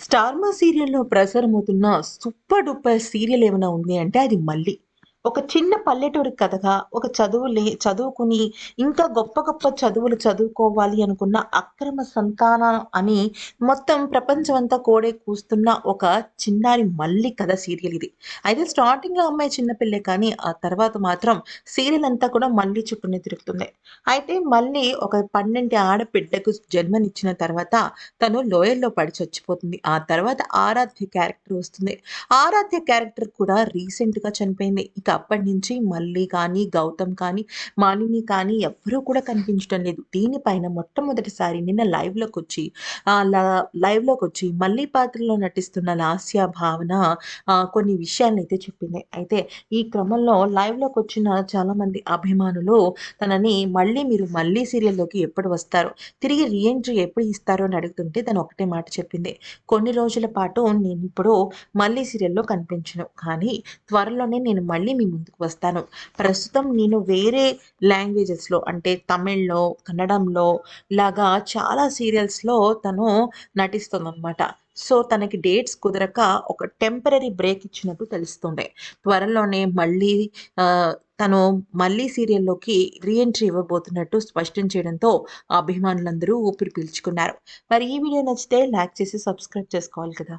స్టార్మా సీరియల్‌లో ప్రసారమవుతున్న super duper serial ఏమైనా ఉంది అంటే అది మళ్ళీ. ఒక చిన్న పల్లెటూరి కథగా, ఒక చదువు లే చదువుకుని ఇంకా గొప్ప గొప్ప చదువులు చదువుకోవాలి అనుకున్న అక్రమ సంతానం అని మొత్తం ప్రపంచమంతా కోడే కూస్తున్న ఒక చిన్నారి మళ్ళీ కథ సీరియల్ ఇది. అయితే స్టార్టింగ్‌లో అమ్మాయి చిన్నపిల్లే కానీ, ఆ తర్వాత మాత్రం సీరియల్ అంతా కూడా మళ్ళీ చుట్టూనే తిరుగుతుంది. అయితే మళ్ళీ ఒక 12 ఆడబిడ్డకు జన్మనిచ్చిన తర్వాత తను లోయల్లో పడి చచ్చిపోతుంది. ఆ తర్వాత ఆరాధ్య క్యారెక్టర్ వస్తుంది. ఆరాధ్య క్యారెక్టర్ కూడా రీసెంట్‌గా చనిపోయింది. ఇక అప్పటినుంచి మల్లి కానీ, గౌతమ్ కానీ, మాలిని కానీ ఎవ్వరూ కూడా కనిపించడం లేదు. దీనిపైన మొట్టమొదటిసారి నిన్న లైవ్లోకి వచ్చి లైవ్లోకి వచ్చి మల్లి పాత్రలో నటిస్తున్న లాస్య భావన కొన్ని విషయాలను అయితే చెప్పింది. అయితే ఈ క్రమంలో లైవ్‌లోకొచ్చిన చాలామంది అభిమానులు తనని మళ్ళీ మీరు మళ్ళీ సీరియల్‌లోకి ఎప్పుడు వస్తారు? తిరిగి రీఎంట్రీ ఎప్పుడు ఇస్తారు? అని అడుగుతుంటే తను ఒకటే మాట చెప్పింది. కొన్ని రోజుల పాటు నేను ఇప్పుడు మళ్ళీ సీరియల్‌లో కనిపించను. కానీ త్వరలోనే నేను మళ్ళీ మీ ముందుకు వస్తాను. ప్రస్తుతం నేను వేరే లాంగ్వేజెస్‌లో అంటే తమిళ్‌లో, కన్నడంలో ఇలాగా చాలా సీరియల్స్‌లో తను నటిస్తుందన్నమాట సో, తనకి డేట్స్ కుదరక ఒక టెంపరరీ బ్రేక్ ఇచ్చినట్టు తెలుస్తుండే త్వరలోనే మళ్ళీ తను మళ్ళీ సీరియల్‌లోకి రీ ఎంట్రీ ఇవ్వబోతున్నట్టు స్పష్టం చేయడంతో అభిమానులందరూ ఊపిరి పీల్చుకున్నారు. మరి ఈ వీడియో నచ్చితే లైక్ చేసి సబ్స్క్రైబ్ చేసుకోవాలి కదా!